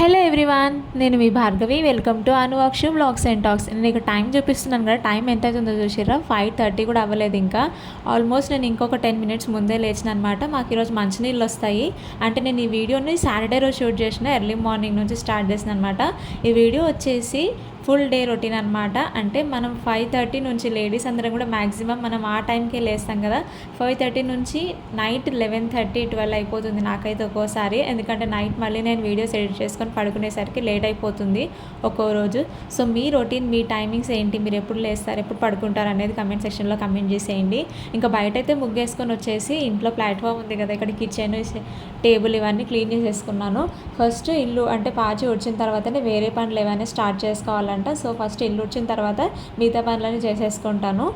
Hello everyone నేను మీ Bhargavi. Welcome to అనువాక్షు బ్లాగ్స్ అండ్ టాక్స్ నేను ఇక టైం చూపిస్తున్నాను కదా టైం ఎంత అవుతుందో చూసిరా ఫైవ్ థర్టీ కూడా అవ్వలేదు ఇంకా. ఆల్మోస్ట్ నేను ఇంకొక టెన్ మినిట్స్ ముందే లేచిన అనమాట మాకు ఈరోజు మంచినీళ్ళు వస్తాయి. అంటే నేను ఈ వీడియోని సాటర్డే రోజు షూట్ చేసిన ఎర్లీ మార్నింగ్ నుంచి స్టార్ట్ చేసిన అనమాట ఈ వీడియో వచ్చేసి ఫుల్ డే రొటీన్ అనమాట అంటే మనం ఫైవ్ థర్టీ నుంచి లేడీస్ అందరం కూడా మ్యాక్సిమం మనం ఆ టైంకే లేస్తాం కదా. ఫైవ్ థర్టీ నుంచి నైట్ లెవెన్ థర్టీ ట్వెల్వ్ అయిపోతుంది నాకైతే ఒక్కోసారి. ఎందుకంటే నైట్ మళ్ళీ నేను వీడియోస్ ఎడిట్ చేసుకొని పడుకునేసరికి లేట్ అయిపోతుంది ఒక్కో రోజు సో మీ రొటీన్ మీ టైమింగ్స్ ఏంటి? మీరు ఎప్పుడు లేస్తారు? ఎప్పుడు పడుకుంటారు అనేది కమెంట్ సెక్షన్లో కమెంట్ చేసేయండి. ఇంకా బయట అయితే ముగ్గేసుకొని వచ్చేసి ఇంట్లో ప్లాట్ఫామ్ ఉంది కదా. ఇక్కడ కిచెన్ టేబుల్ ఇవన్నీ క్లీన్ చేసేసుకున్నాను. ఫస్ట్ ఇల్లు అంటే పాచి వచ్చిన తర్వాతనే వేరే పనులు ఏమైనా స్టార్ట్ చేసుకోవాలంట. సో ఫస్ట్ ఇల్లు వచ్చిన తర్వాత మిగతా పనులన్నీ చేసేసుకుంటాను.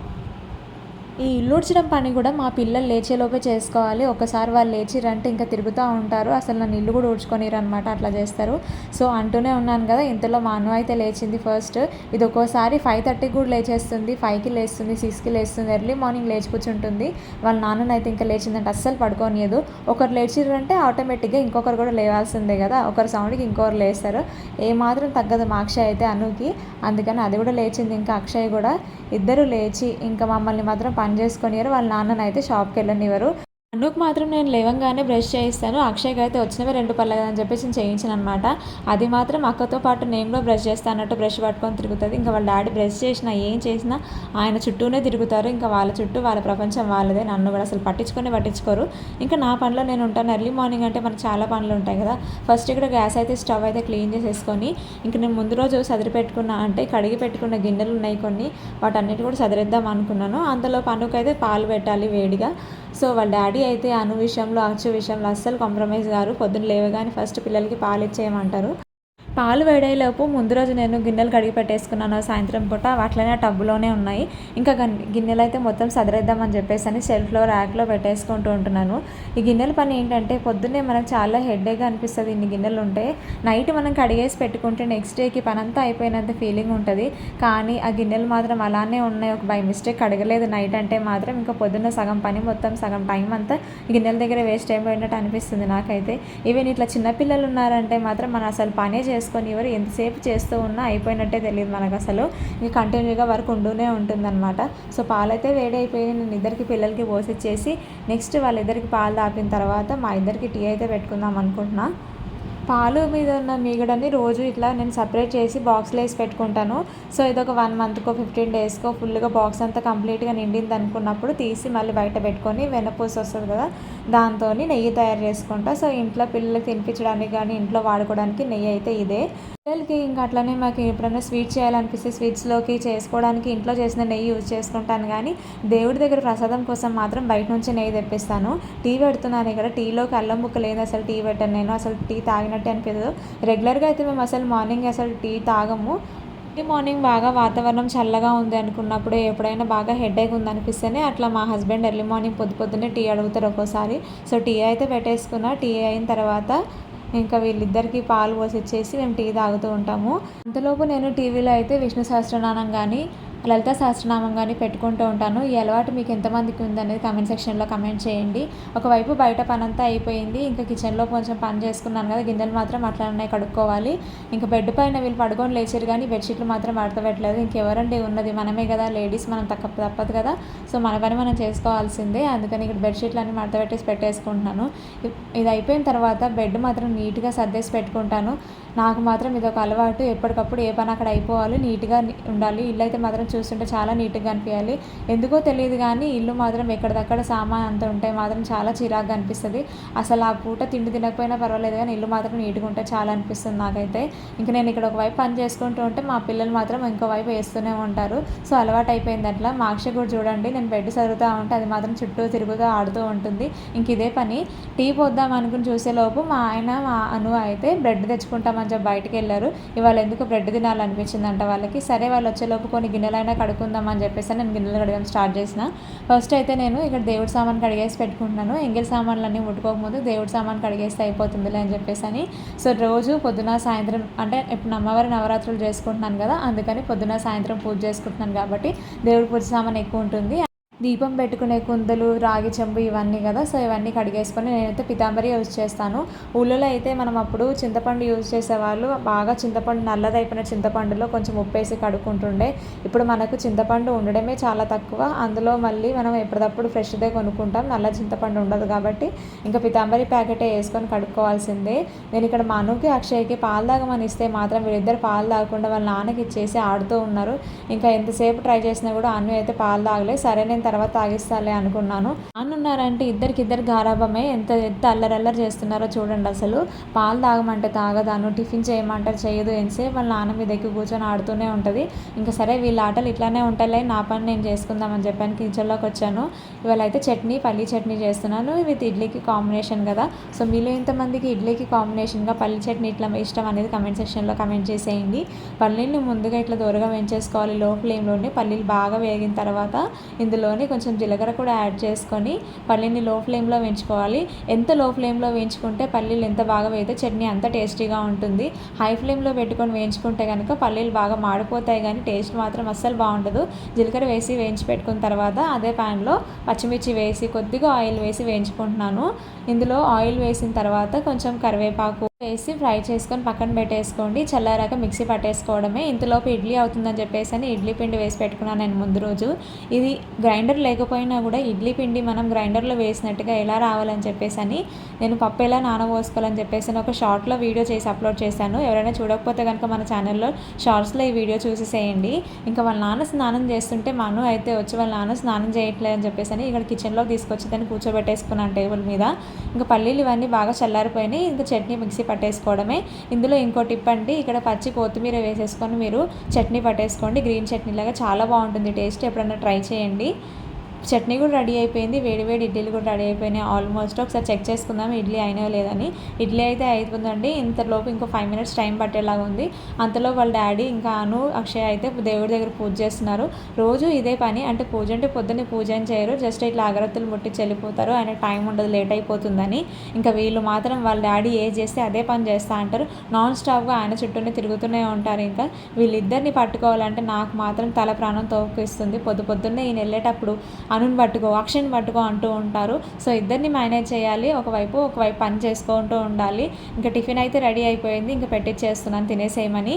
ఈ ఇల్లుడ్చడం పని కూడా మా పిల్లలు లేచేలోపే చేసుకోవాలి. ఒకసారి వాళ్ళు లేచిరంటే ఇంకా తిరుగుతూ ఉంటారు. అసలు నన్ను ఇల్లు కూడా ఊడ్చుకొనిరు అనమాట అట్లా చేస్తారు. సో అంటూనే ఉన్నాను కదా ఇంతలో మా అను అయితే లేచింది ఫస్ట్ ఇది ఒక్కోసారి ఫైవ్ థర్టీకి కూడా లేచేస్తుంది. ఫైవ్కి లేస్తుంది సిక్స్కి లేస్తుంది. ఎర్లీ మార్నింగ్ లేచి కూర్చుంటుంది వాళ్ళ నాన్ననైతే ఇంకా లేచిందంటే అస్సలు పడుకోనియదు. ఒకరు లేచిరంటే ఆటోమేటిక్గా ఇంకొకరు కూడా లేవాల్సిందే కదా. ఒకరు సౌండ్కి ఇంకొకరు లేస్తారు. ఏమాత్రం తగ్గదు మా అక్షయ్ అయితే అనుకి అందుకని అది కూడా లేచింది ఇంకా అక్షయ్ కూడా. ఇద్దరు లేచి ఇంకా మమ్మల్ని మాత్రం పని చేసుకొనివారు వాళ్ళ నాన్నని అయితే షాప్కి వెళ్ళనివ్వరు. అనుకు మాత్రం నేను లేవంగానే బ్రష్ చేయిస్తాను. అక్షయ్కి అయితే వచ్చినవే రెండు పళ్ళు అని చెప్పేసి నేను చేయించాను అనమాట అది మాత్రం అక్కతో పాటు నేను కూడా బ్రష్ చేస్తాను అన్నట్టు బ్రష్ పట్టుకొని తిరుగుతుంది. ఇంకా వాళ్ళ డాడీ బ్రష్ చేసినా ఏం చేసినా ఆయన చుట్టూనే తిరుగుతారు. ఇంకా వాళ్ళ చుట్టూ వాళ్ళ ప్రపంచం వాళ్ళదే. నన్ను కూడా అసలు పట్టించుకొని పట్టించుకోరు. ఇంకా నా పనిలో నేను ఉంటాను. ఎర్లీ మార్నింగ్ అంటే మనకు చాలా పనులు ఉంటాయి కదా. ఫస్ట్ ఇక్కడ గ్యాస్ అయితే స్టవ్ అయితే క్లీన్ చేసేసుకొని ఇంకా నేను ముందు రోజు సదిరి పెట్టుకున్న అంటే కడిగి పెట్టుకున్న గిన్నెలు ఉన్నాయి కొన్ని. వాటన్నిటి కూడా సదిరిద్దాం అనుకున్నాను. అందులో పనుకైతే పాలు పెట్టాలి వేడిగా. సో వాళ్ళ డాడీ అయితే అను విషయంలో అచ్చు విషయంలో అస్సలు కాంప్రమైజ్ గారు పొద్దున్న లేవగానే ఫస్ట్ పిల్లలకి పాలు ఇచ్చేయమంటారు. పాలు వేడేలోపు ముందు రోజు నేను గిన్నెలు కడిగి పెట్టేసుకున్నాను సాయంత్రం పూట. అట్లనే టబ్బులోనే ఉన్నాయి. ఇంకా గిన్నెలు అయితే మొత్తం సదరేద్దామని చెప్పేసి అని షెల్ఫ్లో ర్యాక్లో పెట్టేసుకుంటూ ఉంటున్నాను. ఈ గిన్నెల పని ఏంటంటే పొద్దున్నే మనకు చాలా హెడ్డేగా అనిపిస్తుంది ఇన్ని గిన్నెలు ఉంటే. నైట్ మనం కడిగేసి పెట్టుకుంటే నెక్స్ట్ డేకి పని అంతా అయిపోయినంత ఫీలింగ్ ఉంటుంది. కానీ ఆ గిన్నెలు మాత్రం అలానే ఉన్నాయి. ఒక బై మిస్టేక్ కడగలేదు నైట్ అంటే మాత్రం ఇంకా పొద్దున్న సగం పని మొత్తం సగం టైం అంతా గిన్నెల దగ్గర వేస్ట్ అయిపోయినట్టు అనిపిస్తుంది నాకైతే. ఈవెన్ ఇట్లా చిన్నపిల్లలు ఉన్నారంటే మాత్రం మనం అసలు పనే చేసుకుంటాం చేసుకొని ఎవరు ఎంతసేపు చేస్తూ ఉన్నా అయిపోయినట్టే తెలియదు మనకు అసలు ఇంక కంటిన్యూగా వర్క్ ఉంటూనే ఉంటుందన్నమాట. సో పాలైతే వేడి అయిపోయి నేను ఇద్దరికి పిల్లలకి పోసిచ్చేసి నెక్స్ట్ వాళ్ళిద్దరికి పాలు తాపిన తర్వాత మా ఇద్దరికి టీ అయితే పెట్టుకుందాం అనుకుంటున్నాను పాలు మీద ఉన్న మీగడని రోజు ఇట్లా నేను సపరేట్ చేసి బాక్స్లో వేసి పెట్టుకుంటాను. సో ఇది ఒక వన్ మంత్కో ఫిఫ్టీన్ డేస్కో ఫుల్గా బాక్స్ అంతా కంప్లీట్గా నిండింది అనుకున్నప్పుడు తీసి మళ్ళీ బయట పెట్టుకొని వెనపూసి వస్తుంది కదా దాంతో నెయ్యి తయారు చేసుకుంటా. సో ఇంట్లో పిల్లలకి తినిపించడానికి కానీ ఇంట్లో వాడుకోవడానికి నెయ్యి అయితే ఇదే. పిల్లలకి ఇంకా అట్లనే మాకు ఎప్పుడైనా స్వీట్ చేయాలనిపిస్తే స్వీట్స్లోకి చేసుకోవడానికి ఇంట్లో చేసిన నెయ్యి యూజ్ చేసుకుంటాను కానీ దేవుడి దగ్గర ప్రసాదం కోసం మాత్రం బయట నుంచి నెయ్యి తెప్పిస్తాను. టీ పెడుతున్నాను ఇక్కడ. టీలోకి అల్లం ముక్క లేదు అసలు టీ పెట్టాను నేను. అసలు టీ తాగినట్టు అనిపించదు రెగ్యులర్గా అయితే మేము అసలు మార్నింగ్ అసలు టీ తాగము. ఎర్లీ మార్నింగ్ బాగా వాతావరణం చల్లగా ఉంది అనుకున్నప్పుడు ఎప్పుడైనా బాగా హెడేక్ ఉంది అనిపిస్తేనే అట్లా మా హస్బెండ్ ఎర్లీ మార్నింగ్ పొద్దు పొద్దున్నే టీ అడుగుతారు ఒక్కోసారి. సో టీ అయితే పెట్టేసుకున్న. టీ అయిన తర్వాత ఇంకా వీళ్ళిద్దరికీ పాలు పోసి ఇచ్చేసి మేము టీ తాగుతూ ఉంటాము. అంతలోపు నేను టీవీలో అయితే విష్ణు సహస్రనామం కానీ లలిత సహస్రనామం కానీ పెట్టుకుంటూ ఉంటాను. ఈ అలవాటు మీకు ఎంతమందికి ఉందనేది కమెంట్ సెక్షన్లో కమెంట్ చేయండి. ఒకవైపు బయట పనంతా అయిపోయింది. ఇంకా కిచెన్లో కొంచెం పని చేసుకున్నాను కదా గిన్నెలు మాత్రం అట్లానే కడుక్కోవాలి. ఇంకా బెడ్ పైన వీళ్ళు పడుకొని లేచారు కానీ బెడ్షీట్లు మాత్రం పడతపెట్టలేదు ఇంకెవరండి? ఉన్నది మనమే కదా. లేడీస్ మనం తక్క తప్పదు కదా. సో మన పని మనం చేసుకోవాల్సిందే. అందుకని ఇక్కడ బెడ్షీట్లు అన్ని మడతపెట్టేసి పెట్టేసుకుంటున్నాను. ఇది అయిపోయిన తర్వాత బెడ్ మాత్రం నీట్గా సర్దేసి పెట్టుకుంటాను. నాకు మాత్రం ఇది ఒక అలవాటు. ఎప్పటికప్పుడు ఏ పని అక్కడ అయిపోవాలి నీట్గా ఉండాలి. ఇల్లు అయితే మాత్రం చూస్తుంటే చాలా నీట్గా అనిపించాలి ఎందుకో తెలియదు కానీ ఇల్లు మాత్రం ఎక్కడిదక్కడ సామాన్ అంత ఉంటే మాత్రం చాలా చిరాగ్గా అనిపిస్తుంది. అసలు ఆ పూట తిండి తినకపోయినా పర్వాలేదు కానీ ఇల్లు మాత్రం నీట్గా ఉంటే చాలా అనిపిస్తుంది నాకైతే. ఇంకా నేను ఇక్కడ ఒకవైపు పని చేసుకుంటూ ఉంటే మా పిల్లలు మాత్రం ఇంకోవైపు వేస్తూనే ఉంటారు. సో అలవాటు అయిపోయింది అట్లా. మా అక్ష కూడా చూడండి నేను బెడ్ చదువుతూ ఉంటే అది మాత్రం చుట్టూ తిరుగుతూ ఆడుతూ ఉంటుంది. ఇంక ఇదే పని. టీ పోద్దాం అనుకుని చూసేలోపు మా ఆయన మా అను అయితే బ్రెడ్ తెచ్చుకుంటామని చెప్పి బయటకు వెళ్ళారు. ఇవాళ ఎందుకు బ్రెడ్ తినాలనిపించిందంట వాళ్ళకి. సరే వాళ్ళు వచ్చేలోపు కొన్ని గిన్నెలు అయినా కడుక్కుందాం అని చెప్పేసి నేను గిన్నెలు కడగడం స్టార్ట్ చేసిన. ఫస్ట్ అయితే నేను ఇక్కడ దేవుడి సామాన్ కడిగేసి పెట్టుకుంటున్నాను. ఎంగిల్ సామాన్లన్నీ ముట్టుకోకముందు దేవుడి సామాన్ కడిగేస్తే అయిపోతుందిలే అని చెప్పేసి అని సో రోజు పొద్దున సాయంత్రం అంటే ఇప్పుడు అమ్మవారి నవరాత్రులు చేసుకుంటున్నాను కదా అందుకని పొద్దున సాయంత్రం పూజ చేసుకుంటున్నాను కాబట్టి దేవుడి పూజ సామాన్ ఎక్కువ ఉంటుంది. దీపం పెట్టుకునే కుందలు రాగి చెంబు ఇవన్నీ కదా. సో ఇవన్నీ కడిగేసుకొని నేనైతే పితాంబరి యూజ్ చేస్తాను. ఊళ్ళో అయితే మనం అప్పుడు చింతపండు యూజ్ చేసేవాళ్ళు. బాగా చింతపండు నల్లదైపోయిన చింతపండులో కొంచెం ఉప్పేసి కడుక్కుంటుండే. ఇప్పుడు మనకు చింతపండు ఉండడమే చాలా తక్కువ. అందులో మళ్ళీ మనం ఎప్పటికప్పుడు ఫ్రెష్దే కొనుక్కుంటాం. నల్ల చింతపండు ఉండదు కాబట్టి ఇంకా పితాంబరి ప్యాకెటే వేసుకొని కడుక్కోవాల్సిందే. నేను ఇక్కడ మనుకి అక్షయ్కి పాలు తాగమని ఇస్తే మాత్రం వీళ్ళిద్దరు పాలు తాగకుండా వాళ్ళ నాన్నకి ఇచ్చేసి ఆడుతూ ఉన్నారు. ఇంకా ఎంతసేపు ట్రై చేసినా కూడా అన్ను అయితే పాలు తాగలేదు. సరే నేను తర్వాత తాగిస్తాలే అనుకున్నాను. ఉన్నారంటే ఇద్దరికి ఇద్దరు గారాభమే ఎంత ఎంత అల్లరల్లరి చేస్తున్నారో చూడండి అసలు. పాలు తాగమంటే తాగదాను టిఫిన్ చేయమంటారు చేయదు. ఎంతసేపు వాళ్ళ నాన్న మీద ఎక్కి కూర్చొని ఆడుతూనే ఉంటుంది. ఇంకా సరే వీళ్ళ ఆటలు ఇట్లానే ఉంటాయి నా పని నేను చేసుకుందామని చెప్పాను కిచెన్లోకి వచ్చాను. ఇవాళ అయితే చట్నీ పల్లీ చట్నీ చేస్తున్నాను విత్ ఇడ్లీకి కాంబినేషన్ కదా. సో మీలో ఇంతమందికి ఇడ్లీకి కాంబినేషన్గా పల్లీ చట్నీ ఇట్లా ఇష్టం అనేది కమెంట్ సెక్షన్లో కమెంట్ చేసేయండి. పల్లీని ముందుగా ఇట్లా దూరగా వేయించేసుకోవాలి లో ఫ్లేమ్లోనే పల్లీలు బాగా వేగిన తర్వాత ఇందులో కొంచెం జీలకర్ర కూడా యాడ్ చేసుకొని పల్లీని లో ఫ్లేమ్లో వేయించుకోవాలి. ఎంత లో ఫ్లేమ్లో వేయించుకుంటే పల్లీలు ఎంత బాగా వేయితే చట్నీ అంత టేస్టీగా ఉంటుంది. హై ఫ్లేమ్లో పెట్టుకొని వేయించుకుంటే కనుక పల్లీలు బాగా మాడిపోతాయి కానీ టేస్ట్ మాత్రం అస్సలు బాగుండదు. జీలకర్ర వేసి వేయించి పెట్టుకున్న తర్వాత అదే ప్యాన్లో పచ్చిమిర్చి వేసి కొద్దిగా ఆయిల్ వేసి వేయించుకుంటున్నాను. ఇందులో ఆయిల్ వేసిన తర్వాత కొంచెం కరివేపాకు వేసి ఫ్రై చేసుకొని పక్కన పెట్టేసుకోండి. చల్లారాక మిక్సీ పట్టేసుకోవడమే. ఇంతలోపు ఇడ్లీ అవుతుందని చెప్పేసి అని ఇడ్లీ పిండి వేసి పెట్టుకున్నాను నేను ముందు రోజు. ఇది గ్రైండర్ లేకపోయినా కూడా ఇడ్లీ పిండి మనం గ్రైండర్లో వేసినట్టుగా ఎలా రావాలని చెప్పేసి అని నేను పప్పు ఎలా నానబోసుకోవాలని చెప్పేసి ఒక షార్ట్లో వీడియో చేసి అప్లోడ్ చేశాను. ఎవరైనా చూడకపోతే కనుక మన ఛానల్లో షార్ట్స్లో ఈ వీడియో చూసేసేయండి. ఇంకా వాళ్ళ నాన్న స్నానం చేస్తుంటే మను అయితే వచ్చి వాళ్ళ నాన్న స్నానం చేయట్లేదు అని చెప్పేసి అని ఇక్కడ కిచెన్లో తీసుకొచ్చి దాన్ని కూర్చోబెట్టేసుకున్నాను టేబుల్ మీద. ఇంకా పల్లీలు ఇవన్నీ బాగా చల్లారిపోయినాయి. ఇంకా చట్నీ మిక్సీ పట్టేసుకోవడమే. ఇందులో ఇంకో టిప్ అండి ఇక్కడ పచ్చి కొత్తిమీర వేసేసుకొని మీరు చట్నీ పట్టేసుకోండి. గ్రీన్ చట్నీ లాగా చాలా బాగుంటుంది టేస్ట్ ఎప్పుడన్నా ట్రై చేయండి. చట్నీ కూడా రెడీ అయిపోయింది వేడి వేడి ఇడ్లీలు కూడా రెడీ అయిపోయినాయి. ఆల్మోస్ట్ ఒకసారి చెక్ చేసుకుందాం ఇడ్లీ అయినా లేదని. ఇడ్లీ అయితే అయిపోతుందండి. ఇంతలోపు ఇంకో ఫైవ్ మినిట్స్ టైం పట్టేలాగా ఉంది. అంతలో వాళ్ళ డాడీ ఇంకా అను అక్షయ్ అయితే దేవుడి దగ్గర పూజ చేస్తున్నారు. రోజు ఇదే పని అంటే పూజ అంటే పొద్దున్నే పూజ అని చేయరు. జస్ట్ ఇట్లా అగరత్తులు ముట్టి చెల్లిపోతారు ఆయన టైం ఉండదు లేట్ అయిపోతుందని. ఇంకా వీళ్ళు మాత్రం వాళ్ళ డాడీ ఏ చేస్తే అదే పని చేస్తా అంటారు. నాన్ స్టాప్గా ఆయన చుట్టూనే తిరుగుతూనే ఉంటారు ఇంకా. వీళ్ళిద్దరిని పట్టుకోవాలంటే నాకు మాత్రం తల ప్రాణం తోకిస్తుంది పొద్దు పొద్దున్నే ఈయన వెళ్ళేటప్పుడు అనుని పట్టుకో అక్షని పట్టుకో అంటూ ఉంటారు. సో ఇద్దరిని మేనేజ్ చేయాలి. ఒకవైపు ఒకవైపు పని చేసుకుంటూ ఉండాలి. ఇంకా టిఫిన్ అయితే రెడీ అయిపోయింది. ఇంకా పెట్టించేస్తున్నాను తినేసేయమని.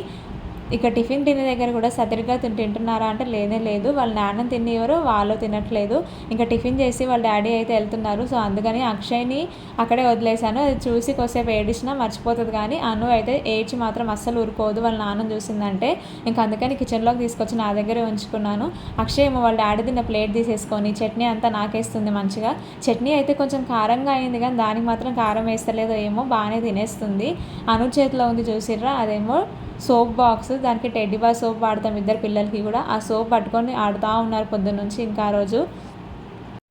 ఇక టిఫిన్ తినే దగ్గర కూడా సరిగ్గా తింటున్నారా అంటే లేనే లేదు. వాళ్ళ నాన్న తినేవారు వాళ్ళు తినట్లేదు. ఇంకా టిఫిన్ చేసి వాళ్ళ డాడీ అయితే వెళ్తున్నారు. సో అందుకని అక్షయ్ని అక్కడే వదిలేశాను. అది చూసి కొద్దిసేపు ఏడిచినా మర్చిపోతుంది కానీ అను అయితే ఏడ్చి మాత్రం అస్సలు ఊరుకోదు. వాళ్ళ నాన్న చూసిందంటే ఇంకా అందుకని కిచెన్లోకి తీసుకొచ్చి నా దగ్గరే ఉంచుకున్నాను. అక్షయ్ ఏమో వాళ్ళ డాడీ తిన్న ప్లేట్ తీసేసుకొని చట్నీ అంతా నాకేస్తుంది మంచిగా. చట్నీ అయితే కొంచెం కారంగా అయింది కానీ దానికి మాత్రం కారం వేస్తలేదో ఏమో బాగానే తినేస్తుంది. అను చేతిలో ఉంది చూసిర్రా అదేమో సోప్ బాక్స్ దానికి టెడ్డీ బార్ సోప్ వాడతాం ఇద్దరు పిల్లలకి కూడా. ఆ సోప్ పట్టుకొని ఆడుతూ ఉన్నారు పొద్దున్న నుంచి. ఇంకా ఆ రోజు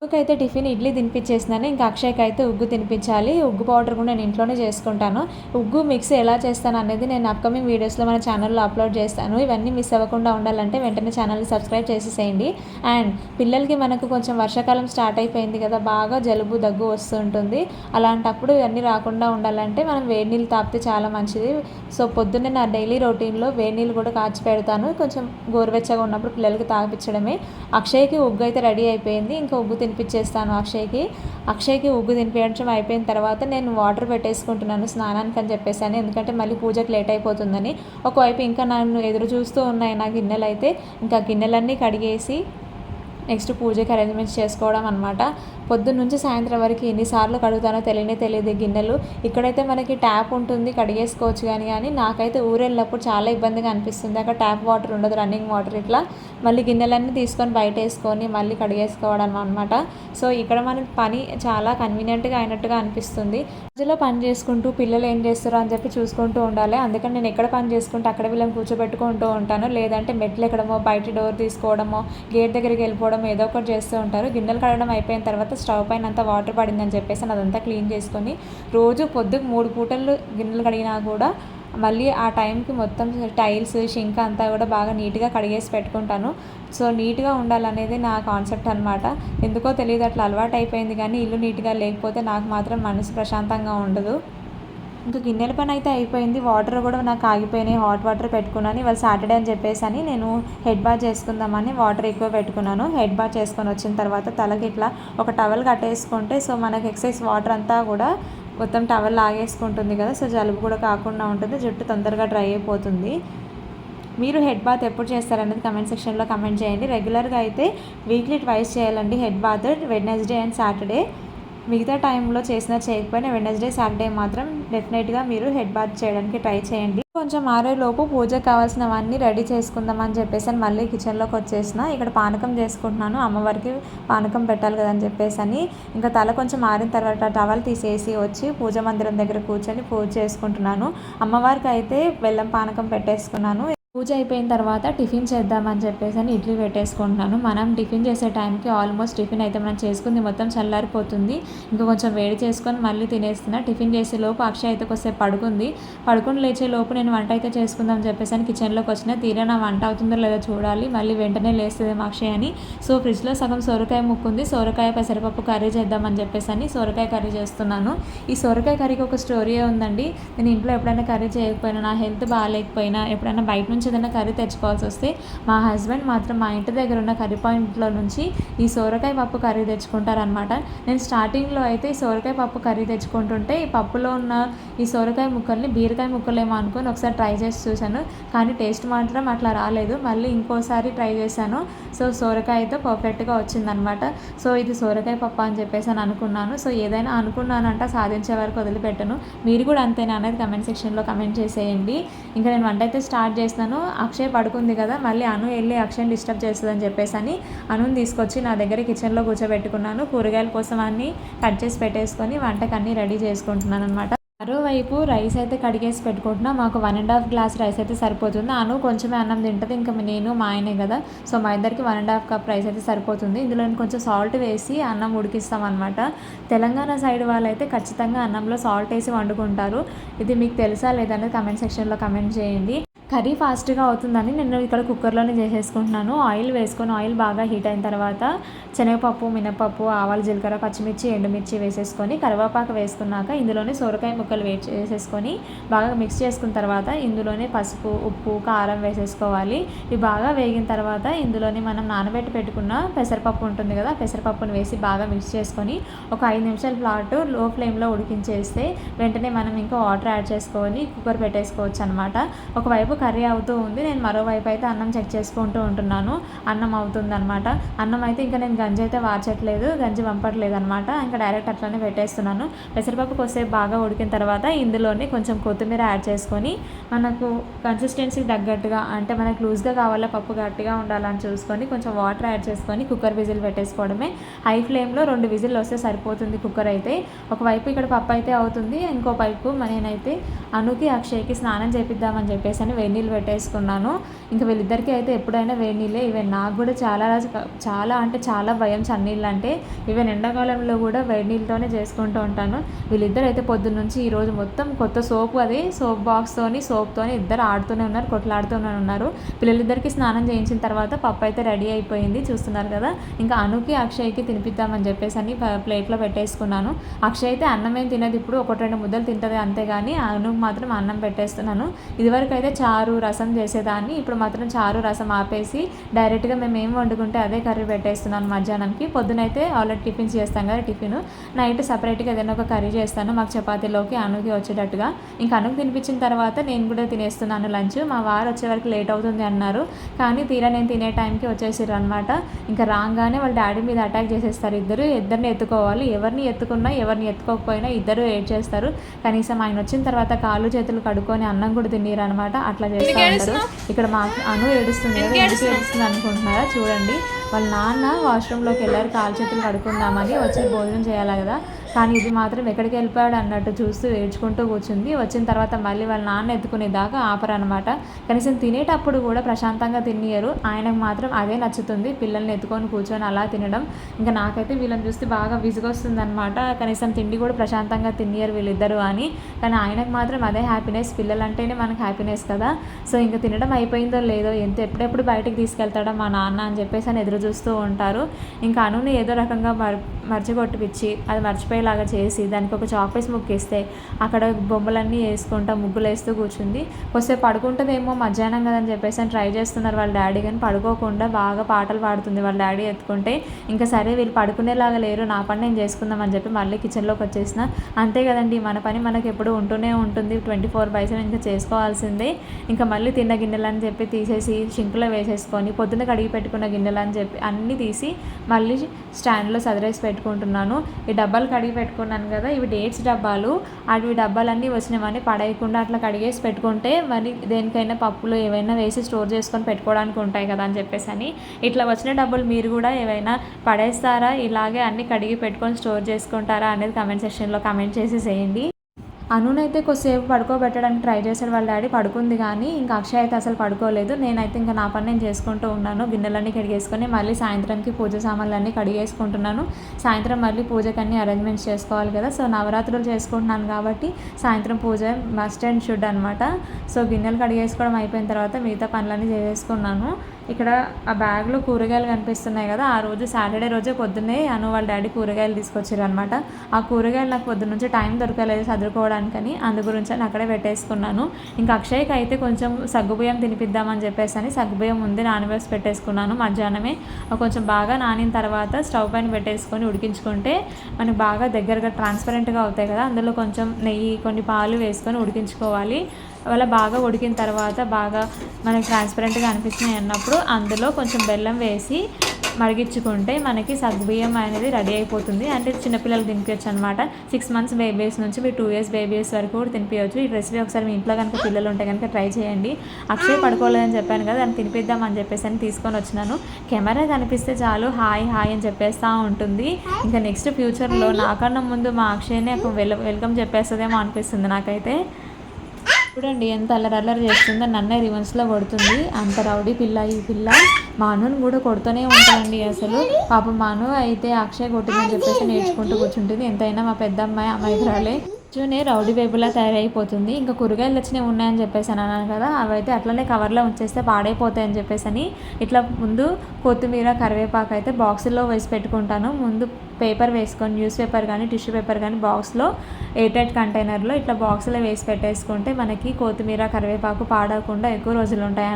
అయితే టిఫిన్ ఇడ్లీ తినిపించేసినాను. ఇంకా అక్షయ్కి అయితే ఉగ్గు తినిపించాలి. ఉగ్గు పౌడర్ కూడా నేను ఇంట్లోనే చేసుకుంటాను. ఉగ్గు మిక్స్ ఎలా చేస్తాను అనేది నేను అప్కమింగ్ వీడియోస్లో మన ఛానల్లో అప్లోడ్ చేస్తాను. ఇవన్నీ మిస్ అవ్వకుండా ఉండాలంటే వెంటనే ఛానల్ని సబ్స్క్రైబ్ చేసేసేయండి. అండ్ పిల్లలకి మనకు కొంచెం వర్షాకాలం స్టార్ట్ అయిపోయింది కదా బాగా జలుబు దగ్గు వస్తుంటుంది అలాంటప్పుడు ఇవన్నీ రాకుండా ఉండాలంటే మనం వేడి నీళ్ళు తాపితే చాలా మంచిది. సో పొద్దున్నే నా డైలీ రొటీన్లో వేడి నీళ్ళు కూడా కాచి పెడతాను. కొంచెం గోరువెచ్చగా ఉన్నప్పుడు పిల్లలకి తాగిపించడమే. అక్షయ్కి ఉగ్గు అయితే రెడీ అయిపోయింది. ఇంకా ఉగ్గు తిని తినిపించేస్తాను అక్షయ్కి. అక్షయ్కి ఉగ్గు తినిపించడం అయిపోయిన తర్వాత నేను వాటర్ పెట్టేసుకుంటున్నాను స్నానానికి అని చెప్పేసాను. ఎందుకంటే మళ్ళీ పూజకి లేట్ అయిపోతుందని. ఒకవైపు ఇంకా నన్ను ఎదురు చూస్తూ ఉన్నాయి నా గిన్నెలు అయితే ఇంకా గిన్నెలన్నీ కడిగేసి నెక్స్ట్ పూజకి అరేంజ్మెంట్స్ చేసుకోవడం అనమాట పొద్దున్న నుంచి సాయంత్రం వరకు ఎన్నిసార్లు కడుగుతానో తెలియనే తెలియదు గిన్నెలు. ఇక్కడైతే మనకి ట్యాప్ ఉంటుంది కడిగేసుకోవచ్చు కానీ కానీ నాకైతే ఊరెళ్ళినప్పుడు చాలా ఇబ్బందిగా అనిపిస్తుంది. అక్కడ ట్యాప్ వాటర్ ఉండదు రన్నింగ్ వాటర్ ఇట్లా. మళ్ళీ గిన్నెలన్నీ తీసుకొని బయట వేసుకొని మళ్ళీ కడిగేసుకోవడం అనమాట సో ఇక్కడ మన పని చాలా కన్వీనియంట్గా అయినట్టుగా అనిపిస్తుంది. మధ్యలో పని చేసుకుంటూ పిల్లలు ఏం చేస్తారో అని చెప్పి చూసుకుంటూ ఉండాలి. అందుకని నేను ఎక్కడ పని చేసుకుంటే అక్కడ వీళ్ళని కూర్చోబెట్టుకుంటూ ఉంటాను. లేదంటే మెట్లు ఎక్కడమో బయట డోర్ తీసుకోవడమో గేట్ దగ్గరికి వెళ్ళిపోవడం ఏదో ఒకటి చేస్తూ ఉంటారు. గిన్నెలు కడగడం అయిపోయిన తర్వాత స్టవ్ పైన అంతా వాటర్ పడిందని చెప్పేసి అదంతా క్లీన్ చేసుకొని రోజు పొద్దుకు మూడు పూటలు గిన్నెలు కడిగినా కూడా మళ్ళీ ఆ టైంకి మొత్తం టైల్స్ షింక్ అంతా కూడా బాగా నీట్గా కడిగేసి పెట్టుకుంటాను. సో నీట్గా ఉండాలనేది నా కాన్సెప్ట్ అనమాట ఎందుకో తెలియదు అట్లా అలవాటు అయిపోయింది కానీ ఇల్లు నీట్గా లేకపోతే నాకు మాత్రం మనసు ప్రశాంతంగా ఉండదు. ఇంకా గిన్నెల పని అయితే అయిపోయింది. వాటర్ కూడా నాకు ఆగిపోయినాయి. హాట్ వాటర్ పెట్టుకున్నాను. ఇవాళ సాటర్డే అని చెప్పేసి అని నేను హెడ్ బాత్ చేసుకుందామని వాటర్ ఎక్కువ పెట్టుకున్నాను. హెడ్ బాత్ చేసుకొని వచ్చిన తర్వాత తలకి ఇట్లా ఒక టవల్ కట్టేసుకుంటే సో మనకు ఎక్సైజ్ వాటర్ అంతా కూడా మొత్తం టవల్ లాగేసుకుంటుంది కదా సో జలుబు కూడా కాకుండా ఉంటుంది. జుట్టు తొందరగా డ్రై అయిపోతుంది. మీరు హెడ్ బాత్ ఎప్పుడు చేస్తారనేది కమెంట్ సెక్షన్లో కమెంట్ చేయండి. రెగ్యులర్గా అయితే వీక్లీ ట్వైస్ చేయాలండి head bath Wednesday and Saturday. మిగతా టైంలో చేసినా చేయకపోయినా వెనస్డే సాటర్డే మాత్రం డెఫినెట్గా మీరు హెడ్ బాత్ చేయడానికి ట్రై చేయండి. కొంచెం ఆరేలోపు పూజకు కావాల్సినవన్నీ రెడీ చేసుకుందామని చెప్పేసి అని మళ్ళీ కిచెన్లోకి వచ్చేసిన. ఇక్కడ పానకం చేసుకుంటున్నాను. అమ్మవారికి పానకం పెట్టాలి కదని చెప్పేసి అని. ఇంకా తల కొంచెం ఆరిన తర్వాత టవల్ తీసేసి వచ్చి పూజ మందిరం దగ్గర కూర్చొని పూజ చేసుకుంటున్నాను. అమ్మవారికి అయితే బెల్లం పానకం పెట్టేసుకున్నాను. పూజ అయిపోయిన తర్వాత టిఫిన్ చేద్దామని చెప్పేసి అని ఇడ్లీ పెట్టేసుకుంటున్నాను. మనం టిఫిన్ చేసే టైంకి ఆల్మోస్ట్ టిఫిన్ అయితే మనం చేసుకుంది మొత్తం చల్లారిపోతుంది. ఇంకా కొంచెం వేడి చేసుకొని మళ్ళీ తినేస్తున్నా. టిఫిన్ చేసే లోపు అక్షయ్ అయితే కొద్దిసేపు పడుకుంది. పడుకుని లేచే లోపు నేను వంట అయితే చేసుకుందాం అని చెప్పేసి అని కిచెన్లోకి వచ్చిన తీరా నా వంట అవుతుందో లేదో చూడాలి. మళ్ళీ వెంటనే లేస్తుందేమో అక్షయ్ అని. సో ఫ్రిడ్జ్లో సగం సొరకాయ ముక్కుంది సొరకాయ పెసరపప్పు కర్రీ చేద్దామని చెప్పేసి అని సొరకాయ కర్రీ చేస్తున్నాను. ఈ సొరకాయ కర్రీకి ఒక స్టోరీ ఉందండి. నేను ఇంట్లో ఎప్పుడైనా కర్రీ చేయకపోయినా నా హెల్త్ బాగాలేకపోయినా ఎప్పుడైనా బయట నుంచి నుంచి ఏదైనా కర్రీ తెచ్చుకోవాల్సి వస్తే మా హస్బెండ్ మాత్రం మా ఇంటి దగ్గర ఉన్న కర్రీ పాయింట్లో నుంచి ఈ సోరకాయ పప్పు కర్రీ తెచ్చుకుంటారనమాట నేను స్టార్టింగ్లో అయితే ఈ సోరకాయ పప్పు కర్రీ తెచ్చుకుంటుంటే ఈ పప్పులో ఉన్న ఈ సోరకాయ ముక్కల్ని బీరకాయ ముక్కలేమో అనుకుని ఒకసారి ట్రై చేసి చూశాను. కానీ టేస్ట్ మాత్రం అట్లా రాలేదు. మళ్ళీ ఇంకోసారి ట్రై చేశాను. సో సోరకాయతో పర్ఫెక్ట్గా వచ్చిందనమాట సో ఇది సోరకాయ పప్పు అని చెప్పేసి అని అనుకున్నాను. సో ఏదైనా అనుకున్నానంట సాధించే వరకు వదిలిపెట్టను. మీరు కూడా అంతేనా అనేది కమెంట్ సెక్షన్లో కమెంట్ చేసేయండి. ఇంకా నేను వంట అయితే స్టార్ట్ చేస్తాను. అక్షయ్ పడుకుంది కదా మళ్ళీ అను వెళ్ళి అక్షయ్ని డిస్టర్బ్ చేస్తుందని చెప్పేసి అని అనుని తీసుకొచ్చి నా దగ్గర కిచెన్లో కూర్చోబెట్టుకున్నాను. కూరగాయల కోసం అన్నీ కట్ చేసి పెట్టేసుకొని వంటకన్నీ రెడీ చేసుకుంటున్నాను అనమాట మరోవైపు రైస్ అయితే కడిగేసి పెట్టుకుంటున్నా. మాకు one and half glass rice అయితే సరిపోతుంది. అను కొంచెమే అన్నం తింటుంది. ఇంకా నేను మా ఆయనే కదా. సో మా ఇద్దరికి one and half cup rice అయితే సరిపోతుంది. ఇందులో కొంచెం సాల్ట్ వేసి అన్నం ఉడికిస్తామన్నమాట తెలంగాణ సైడ్ వాళ్ళైతే ఖచ్చితంగా అన్నంలో సాల్ట్ వేసి వండుకుంటారు. ఇది మీకు తెలుసా? లేదనేది కమెంట్ సెక్షన్లో కమెంట్ చేయండి. కర్రీ ఫాస్ట్గా అవుతుందని నేను ఇక్కడ కుక్కర్లోనే చేసేసుకుంటున్నాను. ఆయిల్ వేసుకొని ఆయిల్ బాగా హీట్ అయిన తర్వాత శనగపప్పు మినపప్పు ఆవాలు జీలకర్ర పచ్చిమిర్చి ఎండుమిర్చి వేసేసుకొని కరివేపాకు వేసుకున్నాక ఇందులోనే సొరకాయ ముక్కలు వేసి వేసేసుకొని బాగా మిక్స్ చేసుకున్న తర్వాత ఇందులోనే పసుపు ఉప్పు కారం వేసేసుకోవాలి. ఇవి బాగా వేగిన తర్వాత ఇందులోనే మనం నానబెట్టి పెట్టుకున్న పెసరపప్పు ఉంటుంది కదా పెసరపప్పును వేసి బాగా మిక్స్ చేసుకొని ఒక ఐదు నిమిషాల పాటు లో ఫ్లేమ్లో ఉడికించేస్తే వెంటనే మనం ఇంకా వాటర్ యాడ్ చేసుకొని కుక్కర్ పెట్టేసుకోవచ్చు అనమాట ఒకవైపు కర్రీ అవుతూ ఉంది. నేను మరోవైపు అయితే అన్నం చెక్ చేసుకుంటూ ఉంటున్నాను. అన్నం అవుతుంది అనమాట అన్నం అయితే ఇంకా నేను గంజి అయితే వార్చట్లేదు. గంజి పంపట్లేదు అనమాట ఇంకా డైరెక్ట్ అట్లనే పెట్టేస్తున్నాను. పెసరపప్పు కొద్దిసేపు బాగా ఉడికిన తర్వాత ఇందులోనే కొంచెం కొత్తిమీర యాడ్ చేసుకొని మనకు కన్సిస్టెన్సీకి తగ్గట్టుగా అంటే మనకు లూజ్గా కావాలా పప్పు గట్టిగా ఉండాలని చూసుకొని కొంచెం వాటర్ యాడ్ చేసుకొని కుక్కర్ విజిల్ పెట్టేసుకోవడమే. హై ఫ్లేమ్లో రెండు విజిల్ వస్తే సరిపోతుంది కుక్కర్ అయితే. ఒకవైపు ఇక్కడ పప్పు అయితే అవుతుంది. ఇంకో వైపు నేనైతే అనుకి అక్షయ్కి స్నానం చేపిద్దామని చెప్పేసి అని వేడి నీళ్ళు పెట్టేసుకున్నాను. ఇంకా వీళ్ళిద్దరికీ అయితే ఎప్పుడైనా వేడి నీళ్ళే. ఈవెన్ నాకు కూడా చాలా చాలా అంటే చాలా భయం చన్నీళ్ళు అంటే ఈవెన్ ఎండాకాలంలో కూడా వేడి నీళ్ళతోనే చేసుకుంటూ ఉంటాను. వీళ్ళిద్దరు అయితే పొద్దున్న నుంచి ఈరోజు మొత్తం కొత్త సోప్ అది సోప్ బాక్స్తోని సోప్తోని ఇద్దరు ఆడుతూనే ఉన్నారు కొట్లాడుతూనే ఉన్నారు. పిల్లలిద్దరికి స్నానం చేయించిన తర్వాత పప్పు అయితే రెడీ అయిపోయింది. చూస్తున్నారు కదా? ఇంకా అనుకి అక్షయ్కి తినిపిద్దామని చెప్పేసి అని ప్లేట్లో పెట్టేసుకున్నాను. అక్షయ్ అయితే అన్నమేం తినదు. ఇప్పుడు ఒకటి రెండు ముద్దలు తింటుంది అంతేగాని అనుకు మాత్రం అన్నం పెట్టేస్తున్నాను. ఇదివరకు అయితే చారు రసం చేసేదాన్ని. ఇప్పుడు మాత్రం చారు రసం ఆపేసి డైరెక్ట్గా మేము ఏం వండుకుంటే అదే కర్రీ పెట్టేస్తున్నాను మధ్యాహ్నంకి. పొద్దునైతే ఆల్రెడీ టిఫిన్స్ చేస్తాం కదా టిఫిన్. నైట్ సపరేట్గా ఏదైనా ఒక కర్రీ చేస్తాను. మాకు చపాతీలోకి అనుకి వచ్చేటట్టుగా. ఇంకా అనుకు తినిపించిన తర్వాత నేను కూడా తినేస్తున్నాను లంచ్. మా వారు వచ్చే వరకు లేట్ అవుతుంది అన్నారు. కానీ తీరా నేను తినే టైంకి వచ్చేసారు అనమాట ఇంకా రాగానే వాళ్ళ డాడీ మీద అటాక్ చేసేస్తారు ఇద్దరు. ఇద్దరిని ఎత్తుకోవాలి. ఎవరిని ఎత్తుకున్నా ఎవరిని ఎత్తుకోకపోయినా ఇద్దరు ఏడ్ చేస్తారు కనీసం ఆయన వచ్చిన తర్వాత కాళ్ళు చేతులు కడుక్కొని అన్నం కూడా తినేరు అనమాట అట్లా చేస్తూ ఉంటారు. ఇక్కడ మా అను ఏడుస్తుంది కదా ఎందుకు ఏడుస్తుంది అనుకుంటున్నారా చూడండి. వాళ్ళ నాన్న వాష్రూమ్లోకి వెళ్ళారు కాలు చేతులు కడుక్కుందామని వచ్చి భోజనం చేయాలి కదా? కానీ ఇది మాత్రం ఎక్కడికి వెళ్ళిపోయాడు అన్నట్టు చూస్తూ ఏడ్చుకుంటూ కూర్చుంది. వచ్చిన తర్వాత మళ్ళీ వాళ్ళ నాన్న ఎత్తుకునే దాకా ఆపరనమాట కనీసం తినేటప్పుడు కూడా ప్రశాంతంగా తినియరు. ఆయనకు మాత్రం అదే నచ్చుతుంది. పిల్లల్ని ఎత్తుకొని కూర్చొని అలా తినడం. ఇంకా నాకైతే వీళ్ళని చూస్తే బాగా విసుగొస్తుంది అనమాట కనీసం తిండి కూడా ప్రశాంతంగా తినియరు వీళ్ళిద్దరు అని. కానీ ఆయనకు మాత్రం అదే హ్యాపీనెస్ పిల్లలంటేనే మనకు హ్యాపీనెస్ కదా. సో ఇంకా తినడం అయిపోయిందో లేదో ఎంత ఎప్పుడెప్పుడు బయటకు తీసుకెళ్తాడో మా నాన్న అని చెప్పేసి అని ఎదురు చూస్తూ ఉంటారు. ఇంకా అనుని ఏదో రకంగా మర్చిగొట్టిపిచ్చి అది మర్చిపోయేలాగా చేసి దానికి ఒక చాక్పీస్ ముక్కిస్తే అక్కడ బొమ్మలన్నీ వేసుకుంటా ముగ్గులు వేస్తూ కూర్చుంది. కొద్దిసేపు పడుకుంటుందేమో మధ్యాహ్నం కదని చెప్పేసి అని ట్రై చేస్తున్నారు వాళ్ళ డాడీ కానీ పడుకోకుండా బాగా పాటలు పాడుతుంది వాళ్ళ డాడీ ఎత్తుకుంటే. ఇంకా సరే వీళ్ళు పడుకునేలాగా లేరు నా పని నేను చేసుకుందాం అని చెప్పి మళ్ళీ కిచెన్లోకి వచ్చేసిన. అంతే కదండి మన పని మనకి ఎప్పుడు ఉంటూనే ఉంటుంది ట్వంటీ ఫోర్ బై సెవెన్ ఇంకా చేసుకోవాల్సిందే. ఇంకా మళ్ళీ తిన్న గిన్నెలు అని చెప్పి తీసేసి షింక్లో వేసేసుకొని పొద్దున్న కడిగి పెట్టుకున్న గిన్నెలు అని చెప్పి అన్నీ తీసి మళ్ళీ స్టాండ్లో సదిరేసి పెట్టుకుంటున్నాను. ఈ డబ్బాలు కడిగి పెట్టుకున్నాను కదా ఇవి డేట్స్ డబ్బాలు. అవి డబ్బాలన్నీ వచ్చినవన్నీ పడేయకుండా అట్లా కడిగేసి పెట్టుకుంటే మరి దేనికైనా పప్పులు ఏవైనా వేసి స్టోర్ చేసుకొని పెట్టుకోవడానికి ఉంటాయి కదా అని చెప్పేసి అని ఇట్లా వచ్చిన డబ్బులు మీరు కూడా ఏవైనా పడేస్తారా? ఇలాగే అన్నీ కడిగి పెట్టుకొని స్టోర్ చేసుకుంటారా అనేది కమెంట్ సెక్షన్లో కమెంట్ చేసి చేయండి. అనునైతే కొద్దిసేపు పడుకోబెట్టడానికి ట్రై చేశాడు వాళ్ళ డాడీ. పడుకుంది కానీ ఇంకా అక్షయ్ అయితే అసలు పడుకోలేదు. నేనైతే ఇంకా నా పని నేను చేసుకుంటూ ఉన్నాను. గిన్నెలన్నీ కడిగేసుకొని మళ్ళీ సాయంత్రంకి పూజ సామాన్లన్నీ కడిగేసుకుంటున్నాను. సాయంత్రం మళ్ళీ పూజకన్నీ అరేంజ్మెంట్స్ చేసుకోవాలి కదా. సో నవరాత్రులు చేసుకుంటున్నాను కాబట్టి సాయంత్రం పూజ మస్ట్ అండ్ షుడ్ అనమాట సో గిన్నెలు కడిగేసుకోవడం అయిపోయిన తర్వాత మిగతా పనులన్నీ చేసేసుకున్నాను. ఇక్కడ ఆ బ్యాగ్లో కూరగాయలు కనిపిస్తున్నాయి కదా ఆ రోజు సాటర్డే రోజే పొద్దున్నే అను వాళ్ళ డాడీ కూరగాయలు తీసుకొచ్చారు అనమాట ఆ కూరగాయలు నాకు పొద్దున్న నుంచి టైం దొరకలేదు చదువుకోవడానికని అందు గురించి అని అక్కడే పెట్టేసుకున్నాను. ఇంకా అక్షయ్కి అయితే కొంచెం సగ్గుబియ్యం తినిపిద్దామని చెప్పేసి అని సగ్గుబియ్యం ముందే నానవేసి పెట్టేసుకున్నాను. మధ్యాహ్నమే కొంచెం బాగా నానిన తర్వాత స్టవ్ పైన పెట్టేసుకొని ఉడికించుకుంటే మనకి బాగా దగ్గరగా ట్రాన్స్పరెంట్గా అవుతాయి కదా అందులో కొంచెం నెయ్యి కొన్ని పాలు వేసుకొని ఉడికించుకోవాలి. అలా బాగా ఉడికిన తర్వాత బాగా మనకి ట్రాన్స్పరెంట్గా అనిపిస్తున్నాయి అన్నప్పుడు అందులో కొంచెం బెల్లం వేసి మరిగించుకుంటే మనకి సగ్గుబియ్యం అనేది రెడీ అయిపోతుంది. అంటే చిన్నపిల్లలు తినిపించచ్చు అనమాట సిక్స్ మంత్స్ బేబీస్ నుంచి మీరు టూ ఇయర్స్ బేబీస్ వరకు కూడా తినిపించవచ్చు ఈ రెసిపీ ఒకసారి మీ ఇంట్లో కనుక పిల్లలు ఉంటే కనుక ట్రై చేయండి. అక్షయ్ పడుకోలేదని చెప్పాను కదా దాన్ని తినిపిద్దాం అని చెప్పేసి అని తీసుకొని వచ్చినాను. కెమెరా కనిపిస్తే చాలు హాయ్ హాయ్ అని చెప్పేస్తూ ఉంటుంది. ఇంకా నెక్స్ట్ ఫ్యూచర్లో నాకన్నా ముందు మా అక్షయ్నే వెల్ వెల్కమ్ చెప్పేస్తుందేమో అనిపిస్తుంది నాకైతే. చూడండి ఎంత అల్లరి అల్లరి చేస్తుందో. నన్నే రివర్స్లో కొడుతుంది. అంత రౌడీ పిల్ల ఈ పిల్ల. మానుని కూడా కొడుతూనే ఉంటానండి అసలు. పాపం మాను అయితే అక్షయ్ కొట్టిందని చెప్పేసి నేర్చుకుంటూ కూర్చుంటుంది. ఎంతైనా మా పెద్ద అమ్మాయి అమ్మాయిరాలే చూనే రౌడీ వేపులా తయారైపోతుంది. ఇంకా కూరగాయలు వచ్చినవి ఉన్నాయని చెప్పేసి అన్నాను కదా. అవి అయితే అట్లనే కవర్లో ఉంచేస్తే పాడైపోతాయని చెప్పేసి అని. ఇట్లా ముందు కొత్తిమీర కరివేపాకు అయితే బాక్సుల్లో వేసి పెట్టుకుంటాను. ముందు పేపర్ వేసుకొని న్యూస్ పేపర్ కానీ టిష్యూ పేపర్ కానీ బాక్స్లో ఎయిటెడ్ కంటైనర్లో ఇట్లా బాక్స్లో వేసి పెట్టేసుకుంటే మనకి కొత్తిమీర కరివేపాకు పాడకుండా ఎక్కువ రోజులు ఉంటాయి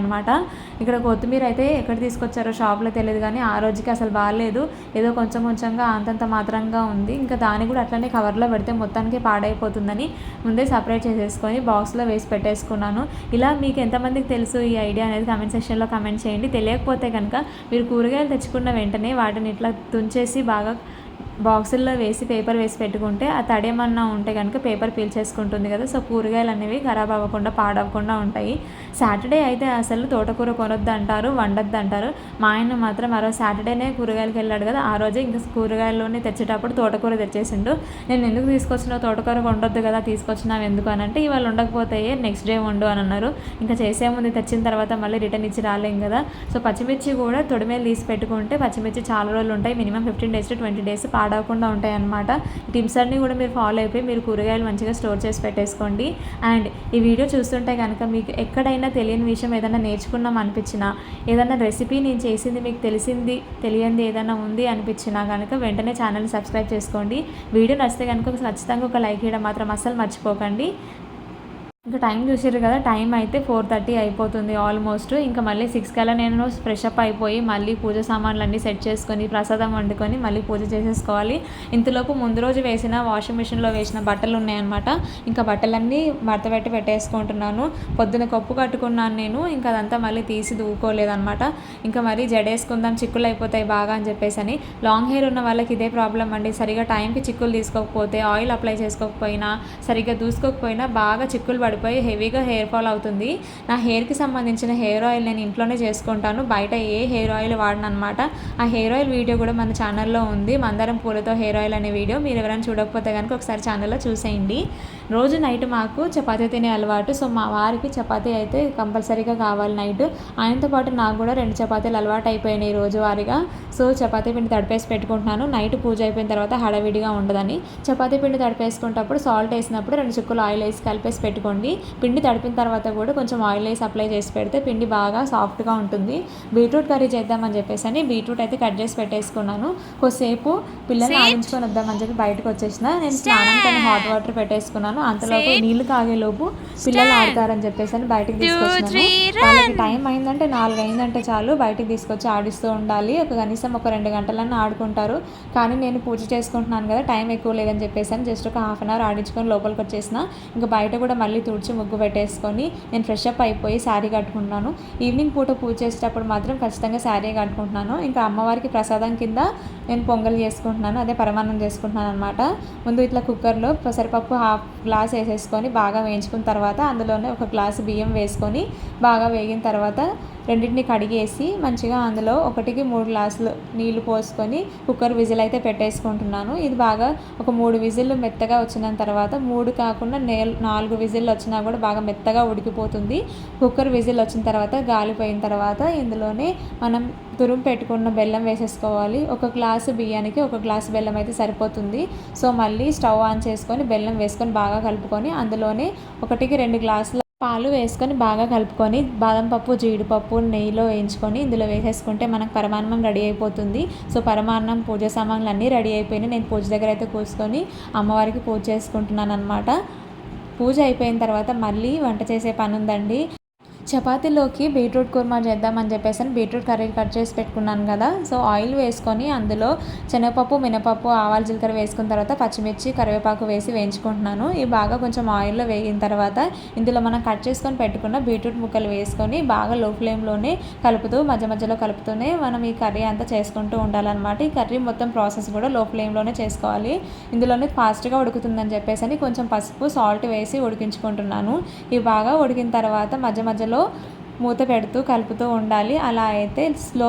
ఇక్కడ కొత్తిమీర అయితే ఎక్కడ తీసుకొచ్చారో షాప్లో తెలియదు కానీ ఆ రోజుకి అసలు బాగాలేదు ఏదో కొంచెం కొంచెంగా అంతంత మాత్రంగా ఉంది. ఇంకా దాన్ని కూడా అట్లనే కవర్లో పెడితే మొత్తానికి పాడైపోతుందని ముందే సపరేట్ చేసేసుకొని బాక్స్లో వేసి పెట్టేసుకున్నాను. ఇలా మీకు ఎంతమందికి తెలుసు ఈ ఐడియా అనేది కమెంట్ సెక్షన్లో కమెంట్ చేయండి. తెలియకపోతే కనుక మీరు కూరగాయలు తెచ్చుకున్న వెంటనే వాటిని ఇట్లా తుంచేసి బాగా బాక్సుల్లో వేసి పేపర్ వేసి పెట్టుకుంటే ఆ తడేమన్నా ఉంటే కనుక పేపర్ పీల్చేసుకుంటుంది కదా. సో కూరగాయలు అనేవి ఖరాబ్ అవ్వకుండా పాడవకుండా ఉంటాయి. సాటర్డే అయితే అసలు తోటకూర కొనొద్దు అంటారు వండొద్దు అంటారు మా ఆయన మాత్రం మరో సాటర్డేనే కూరగాయలకి వెళ్ళాడు కదా. ఆ రోజే ఇంకా కూరగాయల్లోనే తెచ్చేటప్పుడు తోటకూర తెచ్చేసిండు. నేను ఎందుకు తీసుకొచ్చినా తోటకూర వండొద్దు కదా తీసుకొచ్చినావు ఎందుకు? అని అంటే ఇవాళ ఉండకపోతే నెక్స్ట్ డే వండు అని అన్నారు. ఇంకా చేసేముంది తెచ్చిన తర్వాత మళ్ళీ రిటర్న్ ఇచ్చి రాలేం కదా. సో పచ్చిమిర్చి కూడా తొడిమేలు తీసి పెట్టుకుంటే పచ్చిమిర్చి చాలా రోజులు ఉంటాయి. Minimum fifteen days to twenty days పాడవకుండా ఉంటాయి అన్నమాట టిప్స్ అన్నీ కూడా మీరు ఫాలో అయిపోయి మీరు కూరగాయలు మంచిగా స్టోర్ చేసి పెట్టేసుకోండి. అండ్ ఈ వీడియో చూస్తుంటే కనుక మీకు ఎక్కడైనా తెలియని విషయం ఏదైనా నేర్చుకున్నాం అనిపించినా ఏదైనా రెసిపీ నేను చేసింది మీకు తెలిసింది తెలియంది ఏదైనా ఉంది అనిపించినా కనుక వెంటనే ఛానల్ సబ్స్క్రైబ్ చేసుకోండి. వీడియో నచ్చితే కనుక ఖచ్చితంగా ఒక లైక్ చేయడం మాత్రం అస్సలు మర్చిపోకండి. ఇంకా టైం చూసారు కదా టైం అయితే ఫోర్ థర్టీ అయిపోతుంది ఆల్మోస్ట్. ఇంకా మళ్ళీ సిక్స్ కల్లా నేను ఫ్రెష్ అప్ అయిపోయి మళ్ళీ పూజ సామాన్లు అన్నీ సెట్ చేసుకొని ప్రసాదం వండుకొని మళ్ళీ పూజ చేసేసుకోవాలి. ఇంతలోపు ముందు రోజు వేసిన వాషింగ్ మిషన్లో వేసిన బట్టలు ఉన్నాయన్నమాట. ఇంకా బట్టలన్నీ మడతపెట్టి పెట్టేసుకుంటున్నాను. పొద్దున కప్పు కట్టుకున్నాను నేను. ఇంకా అదంతా మళ్ళీ తీసి దూకోలేదన్నమాట ఇంకా మరీ జడేసుకుందాం చిక్కులు అయిపోతాయి బాగా అని చెప్పేసి అని లాంగ్ హెయిర్ ఉన్న వాళ్ళకి ఇదే ప్రాబ్లం అండి. సరిగా టైంకి చిక్కులు తీసుకోకపోతే ఆయిల్ అప్లై చేసుకోకపోయినా సరిగ్గా దూసుకోకపోయినా బాగా చిక్కులు పడి పడిపోయి హెవీగా హెయిర్ ఫాల్ అవుతుంది. నా హెయిర్కి సంబంధించిన హెయిర్ ఆయిల్ నేను ఇంట్లోనే చేసుకుంటాను. బయట ఏ హెయిర్ ఆయిల్ వాడను అనమాట ఆ హెయిర్ ఆయిల్ వీడియో కూడా మన ఛానల్లో ఉంది. మందారం పూలతో హెయిర్ ఆయిల్ అనే వీడియో. మీరు ఎవరైనా చూడకపోతే కనుక ఒకసారి ఛానల్లో చూసేయండి. రోజు నైట్ మాకు చపాతీ తినే అలవాటు. సో మా వారికి చపాతీ అయితే కంపల్సరీగా కావాలి నైట్. ఆయనతో పాటు నాకు కూడా రెండు చపాతీలు అలవాటు అయిపోయినాయి రోజువారీగా. సో చపాతీ పిండి తడిపేసి పెట్టుకుంటున్నాను. నైట్ పూజ అయిపోయిన తర్వాత హడావిడిగా ఉండదని. చపాతీ పిండి తడిపేసుకునేటప్పుడు సాల్ట్ వేసినప్పుడు రెండు చుక్కలు ఆయిల్ వేసి కలిపేసి పెట్టుకోండి. పిండి తడిపిన తర్వాత కూడా కొంచెం ఆయిల్ వేసి అప్లై చేసి పెడితే పిండి బాగా సాఫ్ట్గా ఉంటుంది. బీట్రూట్ కర్రీ చేద్దామని చెప్పేసి అని బీట్రూట్ అయితే కట్ చేసి పెట్టేసుకున్నాను. కొద్దిసేపు పిల్లల్ని ఆడించుకొని వద్దామని చెప్పి బయటకు వచ్చేసిన. నేను స్నానానికి హాట్ వాటర్ పెట్టేసుకున్నాను. అంతలోపు నీళ్ళు కాగేలోపు పిల్లలు ఆడతారని చెప్పేసి అని బయటకు తీసుకొచ్చినాను. వాళ్ళకి టైం అయిందంటే నాలుగు అయిందంటే చాలు. బయటికి తీసుకొచ్చి ఆడిస్తూ ఉండాలి. ఒక కనీసం ఒక రెండు గంటలన్నా ఆడుకుంటారు. కానీ నేను పూజ చేసుకుంటున్నాను కదా టైం ఎక్కువ లేదని చెప్పేసి అని జస్ట్ ఒక హాఫ్ అన్ అవర్ ఆడించుకొని లోపలికి వచ్చేసిన. ఇంకా బయట కూడా మళ్ళీ తుడిచి ముగ్గు పెట్టేసుకొని నేను ఫ్రెష్ అప్ అయిపోయి శారీ కట్టుకుంటున్నాను ఈవినింగ్ పూట పూజ చేసేటప్పుడు మాత్రం ఖచ్చితంగా శారీ కట్టుకుంటున్నాను. ఇంకా అమ్మవారికి ప్రసాదం కింద నేను పొంగల్ చేసుకుంటున్నాను. అదే పరమాన్నం చేసుకుంటున్నాను అనమాట ముందు ఇట్లా కుక్కర్లో పెసరపప్పు హాఫ్ గ్లాస్ వేసేసుకొని బాగా వేయించుకున్న తర్వాత అందులోనే ఒక గ్లాసు బియ్యం వేసుకొని బాగా వేగిన తర్వాత రెండింటిని కడిగేసి మంచిగా అందులో ఒకటికి మూడు గ్లాసులు నీళ్ళు పోసుకొని కుక్కర్ విజిల్ అయితే పెట్టేసుకుంటున్నాను. ఇది బాగా ఒక మూడు విజిల్లు మెత్తగా వచ్చిన తర్వాత మూడు కాకుండా నే నాలుగు విజిల్లు వచ్చినా కూడా బాగా మెత్తగా ఉడికిపోతుంది. కుక్కర్ విజిల్ వచ్చిన తర్వాత గాలిపోయిన తర్వాత ఇందులోనే మనం తురుము పెట్టుకున్న బెల్లం వేసేసుకోవాలి. ఒక గ్లాసు బియ్యానికి ఒక గ్లాసు బెల్లం అయితే సరిపోతుంది. సో మళ్ళీ స్టవ్ ఆన్ చేసుకొని బెల్లం వేసుకొని బాగా కలుపుకొని అందులోనే ఒకటికి రెండు గ్లాసుల పాలు వేసుకొని బాగా కలుపుకొని బాదం పప్పు జీడిపప్పు నెయ్యిలో వేయించుకొని ఇందులో వేసేసుకుంటే మనకు పరమాన్నం రెడీ అయిపోతుంది. సో పరమాన్నం పూజ సామాన్లు అన్నీ రెడీ అయిపోయినాయి. నేను పూజ దగ్గర అయితే కూర్చుకొని అమ్మవారికి పూజ చేసుకుంటున్నాను అనమాట పూజ అయిపోయిన తర్వాత మళ్ళీ వంట చేసే పని ఉందండి. చపాతీలోకి బీట్రూట్ కుర్మా చేద్దామని చెప్పేసి బీట్రూట్ కర్రీ కట్ చేసి పెట్టుకున్నాను కదా. సో ఆయిల్ వేసుకొని అందులో శనగపప్పు మినపప్పు ఆవాల జీలకర్ర వేసుకున్న తర్వాత పచ్చిమిర్చి కరివేపాకు వేసి వేయించుకుంటున్నాను. ఇవి బాగా కొంచెం ఆయిల్లో వేగిన తర్వాత ఇందులో మనం కట్ చేసుకొని పెట్టుకున్న బీట్రూట్ ముక్కలు వేసుకొని బాగా లో ఫ్లేమ్లోనే కలుపుతూ మధ్య మధ్యలో కలుపుతూనే మనం ఈ కర్రీ అంతా చేసుకుంటూ ఉండాలన్నమాట. ఈ కర్రీ మొత్తం ప్రాసెస్ కూడా లో ఫ్లేమ్లోనే చేసుకోవాలి. ఇందులోనే ఫాస్ట్గా ఉడుకుతుందని చెప్పేసి అని కొంచెం పసుపు సాల్ట్ వేసి ఉడికించుకుంటున్నాను. ఇవి బాగా ఉడికిన తర్వాత మధ్య మధ్యలో మూత పెడుతూ కలుపుతూ ఉండాలి. అలా అయితే స్లో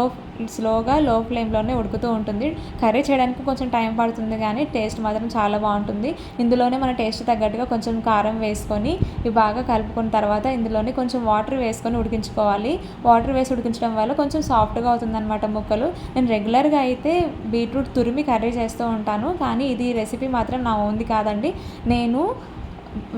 స్లోగా లో ఫ్లేమ్లోనే ఉడుకుతూ ఉంటుంది. కర్రీ చేయడానికి కొంచెం టైం పడుతుంది కానీ టేస్ట్ మాత్రం చాలా బాగుంటుంది. ఇందులోనే మన టేస్ట్ తగ్గట్టుగా కొంచెం కారం వేసుకొని ఇవి బాగా కలుపుకున్న తర్వాత ఇందులోనే కొంచెం వాటర్ వేసుకొని ఉడికించుకోవాలి. వాటర్ వేసి ఉడికించడం వల్ల కొంచెం సాఫ్ట్గా అవుతుందన్నమాట ముక్కలు. నేను రెగ్యులర్గా అయితే బీట్రూట్ తురిమి కర్రీ చేస్తూ ఉంటాను. కానీ ఇది రెసిపీ మాత్రం నా ఓన్ది కాదండి. నేను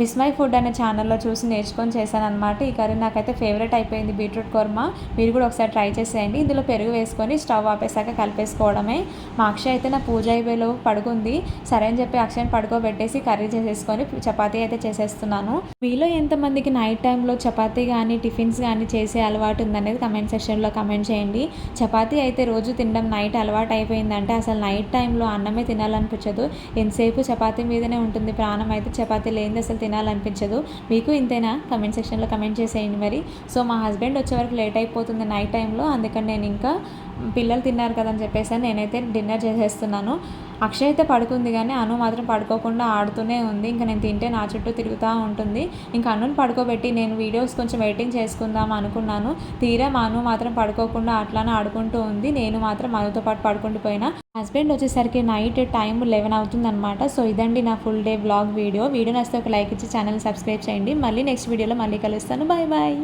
విస్మయ్ ఫుడ్ అనే ఛానల్లో చూసి నేర్చుకొని చేశాను అనమాట ఈ కర్రీ నాకైతే ఫేవరెట్ అయిపోయింది బీట్రూట్ కుర్మా. మీరు కూడా ఒకసారి ట్రై చేసేయండి. ఇందులో పెరుగు వేసుకొని స్టవ్ ఆపేసాక కలిపేసుకోవడమే. మా అక్షయ్ అయితే నా పూజ అయిపోయేలో పడుకుంది. సరే అని చెప్పి అక్షయ్ని పడుకోబెట్టేసి కర్రీ చేసేసుకొని చపాతీ అయితే చేసేస్తున్నాను. మీలో ఎంతమందికి నైట్ టైంలో చపాతీ కానీ టిఫిన్స్ కానీ చేసే అలవాటు ఉందనేది కమెంట్ సెక్షన్లో కమెంట్ చేయండి. చపాతీ అయితే రోజు తినడం నైట్ అలవాటు అయిపోయిందంటే అసలు నైట్ టైంలో అన్నమే తినాలనిపించదు. ఎంతసేపు చపాతీ మీదనే ఉంటుంది. ప్రాణం అయితే చపాతీ లేని అసలు తినాలనిపించదు. మీకు ఇంతేనా? కమెంట్ సెక్షన్లో కమెంట్ చేసేయండి మరి. సో మా హస్బెండ్ వచ్చే వరకు లేట్ అయిపోతుంది నైట్ టైంలో. అందుకని నేను ఇంకా పిల్లలు తిన్నారు కదని చెప్పేసి నేనైతే డిన్నర్ చేసేస్తున్నాను. అక్షయ్ అయితే పడుకుంది కానీ అను మాత్రం పడుకోకుండా ఆడుతూనే ఉంది. ఇంకా నేను తింటే నా చుట్టూ తిరుగుతూ ఉంటుంది. ఇంకా అనుని పడుకోబెట్టి నేను వీడియోస్ కొంచెం వెయిటింగ్ చేసుకుందాం అనుకున్నాను. తీరా మా అను మాత్రం పడుకోకుండా అట్లానే ఆడుకుంటూ ఉంది. నేను మాత్రం అనుతో పాటు పడుకుంటూ పోయినా. హస్బెండ్ వచ్చేసరికి నైట్ టైం లెవెన్ అవుతుందన్నమాట. సో ఇదండి నా full day blog video. Video నచ్చితే ఒక లైక్ ఇచ్చి ఛానల్ సబ్స్క్రైబ్ చేయండి. మళ్ళీ నెక్స్ట్ వీడియోలో మళ్ళీ కలుస్తాను. Bye bye.